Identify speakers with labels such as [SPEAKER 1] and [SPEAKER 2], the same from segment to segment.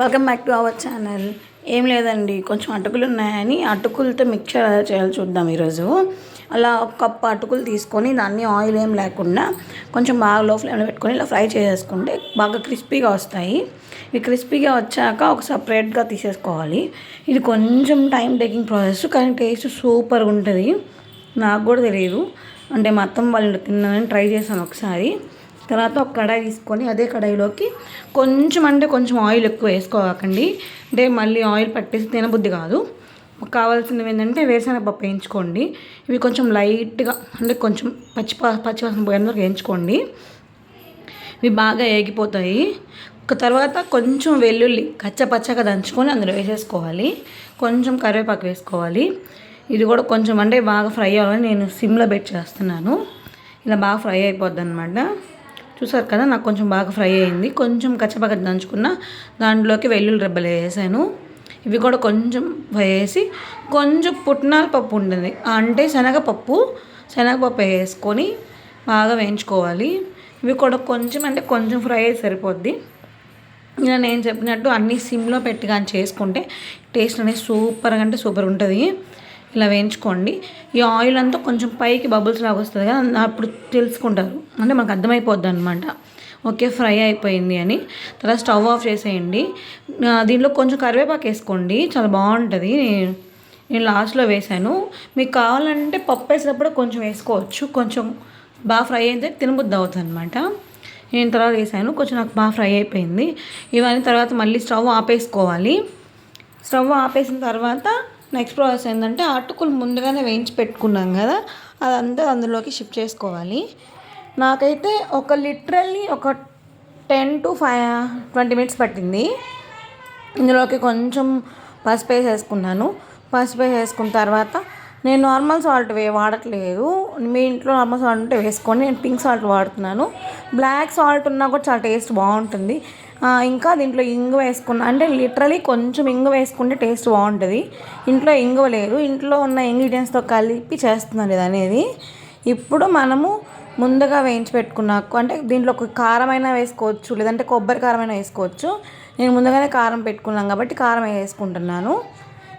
[SPEAKER 1] Welcome back to our channel ఏం లేదండి కొంచెం అటుకులు ఉన్నాయని అటుకులతో మిక్చర్ అలా చేయాలి చూద్దాం ఈరోజు. అలా ఒక కప్పు అటుకులు తీసుకొని దాన్ని ఆయిల్ ఏం లేకుండా కొంచెం బాగా లో ఫ్లేమ్లో పెట్టుకొని ఇలా ఫ్రై చేసేసుకుంటే బాగా క్రిస్పీగా వస్తాయి. ఇవి క్రిస్పీగా వచ్చాక ఒక సపరేట్గా తీసేసుకోవాలి. ఇది కొంచెం టైం టేకింగ్ ప్రాసెస్ కానీ టేస్ట్ సూపర్గా ఉంటుంది. నాకు కూడా తెలియదు అంటే మా అత్తమ్మ వాళ్ళు తిన్నానని ట్రై చేశాను ఒకసారి. తర్వాత ఒక కడాయి తీసుకొని అదే కడాయిలోకి కొంచెం అంటే కొంచెం ఆయిల్ ఎక్కువ వేసుకోకండి. అంటే మళ్ళీ ఆయిల్ పట్టేసి తినబుద్ధి కాదు. కావాల్సినవి ఏంటంటే వేరుశనగపప్పు వేయించుకోండి. ఇవి కొంచెం లైట్గా అంటే కొంచెం పచ్చి పచ్చివాసన పోయేంత వరకు వేయించుకోండి. ఇవి బాగా ఏగిపోతాయి. ఒక తర్వాత కొంచెం వెల్లుల్లి కచ్చపచ్చగా దంచుకొని అందులో వేసేసుకోవాలి. కొంచెం కరివేపాకు వేసుకోవాలి. ఇది కూడా కొంచెం అంటే బాగా ఫ్రై అవ్వాలని నేను సిమ్లో పెట్టి చేస్తున్నాను. ఇలా బాగా ఫ్రై అయిపోద్ది అనమాట చూసారు కదా నాకు కొంచెం బాగా ఫ్రై అయింది. కొంచెం కచ్చపక్క దంచుకున్న దాంట్లోకి వెల్లుల్లి రెబ్బలు వేసాను. ఇవి కూడా కొంచెం వేసి కొంచెం పుట్నాల పప్పు ఉంటుంది. అంటే శనగపప్పు శనగపప్పు వేసుకొని బాగా వేయించుకోవాలి. ఇవి కూడా కొంచెం అంటే కొంచెం ఫ్రై అయ్యి సరిపోద్ది. ఇలా నేను చెప్పినట్టు అన్నీ సిమ్లో పెట్టి కానీ చేసుకుంటే టేస్ట్ అనేది సూపర్గా అంటే సూపర్ ఉంటుంది. ఇలా వేయించుకోండి. ఈ ఆయిల్ అంతా కొంచెం పైకి బబుల్స్ లాగా వస్తుంది కదా అప్పుడు తెలుసుకుంటారు. అంటే మనకు అర్థమైపోద్ది అనమాట ఓకే ఫ్రై అయిపోయింది అని. తర్వాత స్టవ్ ఆఫ్ చేసేయండి. దీంట్లో కొంచెం కరివేపాకు వేసుకోండి. చాలా బాగుంటుంది. నేను లాస్ట్లో వేసాను మీకు కావాలంటే పప్పు వేసినప్పుడు కొంచెం వేసుకోవచ్చు. కొంచెం బాగా ఫ్రై అయితే తినబుద్ది అవుతుంది అనమాట నేను తర్వాత వేసాను కొంచెం నాకు బాగా ఫ్రై అయిపోయింది. ఇవన్నీ తర్వాత మళ్ళీ స్టవ్ ఆపేసుకోవాలి. స్టవ్ ఆపేసిన తర్వాత నెక్స్ట్ ప్రాసెస్ ఏంటంటే అటుకులు ముందుగానే వేయించి పెట్టుకున్నాం కదా అదంతా అందులోకి షిఫ్ట్ చేసుకోవాలి. నాకైతే ఒక లిటరల్లీ ఒక ten to five twenty minutes పట్టింది. ఇందులోకి కొంచెం పసుపు వేసేసుకున్నాను పసుపు వేసుకున్న తర్వాత నేను నార్మల్ సాల్ట్ వే వాడట్లేదు. మీ ఇంట్లో నార్మల్ సాల్ట్ ఉంటే వేసుకొని నేను పింక్ సాల్ట్ వాడుతున్నాను. బ్లాక్ సాల్ట్ ఉన్నా కూడా చాలా టేస్ట్ బాగుంటుంది. ఇంకా దీంట్లో ఇంగు వేసుకున్న అంటే లిటరలీ కొంచెం ఇంగు వేసుకుంటే టేస్ట్ బాగుంటుంది. ఇంట్లో ఇంగువ లేదు. ఇంట్లో ఉన్న ఇంగ్రీడియంట్స్తో కలిపి చేస్తున్నాను ఇది అనేది. ఇప్పుడు మనము ముందుగా వేయించి పెట్టుకున్నాక అంటే దీంట్లో ఒక కారమైనా వేసుకోవచ్చు. లేదంటే కొబ్బరి కారమైనా వేసుకోవచ్చు. నేను ముందుగానే కారం పెట్టుకున్నాను కాబట్టి కారం వేసుకుంటున్నాను.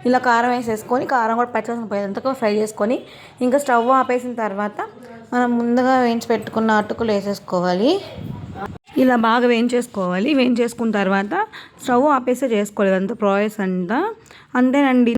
[SPEAKER 1] ఇలా కారం వేసేసుకొని కారం కూడా పచ్చివాసన అంతగా ఫ్రై చేసుకొని ఇంకా స్టవ్ ఆపేసిన తర్వాత మనం ముందుగా వేయించి పెట్టుకున్న అటుకులు వేసేసుకోవాలి. ఇలా బాగా వేయించేసుకోవాలి. వేయించేసుకున్న తర్వాత స్టవ్ ఆపేస్తే చేసుకోలేదు అంత ప్రాసెస్ అంతా. అంతేనండి.